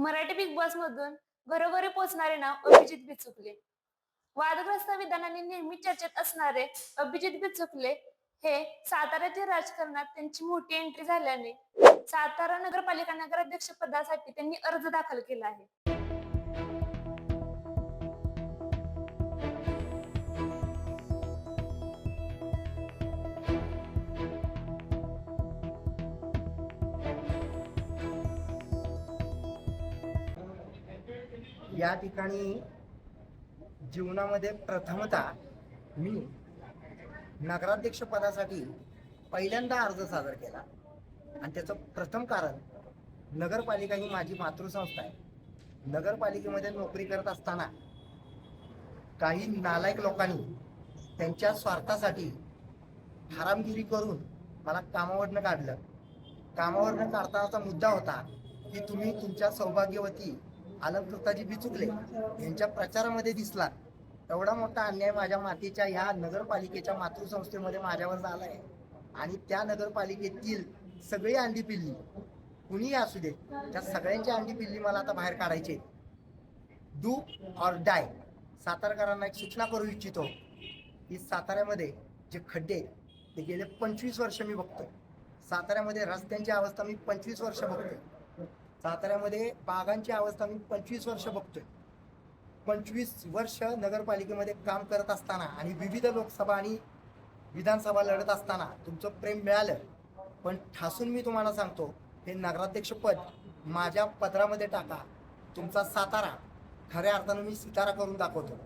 Marathi big boss मधून घरोघरी पोहोचणारे नाव अभिजित बिचुकले. वादग्रस्त विधानाने नेहमी चर्चेत असणारे अभिजित बिचुकले हे साताऱ्याच्या राजकारणात त्यांची मोठी एंट्री झाल्याने सातारा नगरपालिका नगराध्यक्ष पदासाठी त्यांनी अर्ज दाखल केला आहे. या ठिकाणी जीवनामध्ये प्रथमतः मी नगराध्यक्ष पदासाठी पहिल्यांदा अर्ज सादर केला. आणि त्याचं प्रथम कारण नगरपालिका ही माझी मातृसंस्था आहे. नगरपालिकेमध्ये नोकरी करत असताना काही नालायक लोकांनी त्यांच्या स्वार्थासाठी हरामगिरी करून मला कामावरनं काढलं. कामावरनं काढतानाचा मुद्दा होता की तुम्ही तुमच्या सौभाग्यवती अलंकृताजी बिचुकले यांच्या प्रचारामध्ये दिसला. एवढा मोठा अन्याय माझ्या मातीच्या ह्या नगरपालिकेच्या मातृसंस्थेमध्ये माझ्यावर झाला आहे आणि त्या नगरपालिकेतील सगळी अंडी पिल्ली कुणीही असू दे त्या सगळ्यांची अंडी पिल्ली मला आता बाहेर काढायची डू ऑर डाय सातारकरांना एक सूचना करू इच्छितो. की साताऱ्यामध्ये जे खड्डे आहेत, ते गेले पंचवीस वर्ष मी बघतोय. साताऱ्यामध्ये रस्त्यांची अवस्था मी पंचवीस वर्ष बघतोय. साताऱ्यामध्ये बागांची अवस्था मी पंचवीस वर्ष बघतोय. पंचवीस वर्ष नगरपालिकेमध्ये काम करत असताना आणि विविध लोकसभा आणि विधानसभा लढत असताना तुमचं प्रेम मिळालं. पण ठासून मी तुम्हाला सांगतो हे नगराध्यक्षपद माझ्या पदरामध्ये टाका. तुमचा सातारा खऱ्या अर्थानं मी सितारा करून दाखवतो.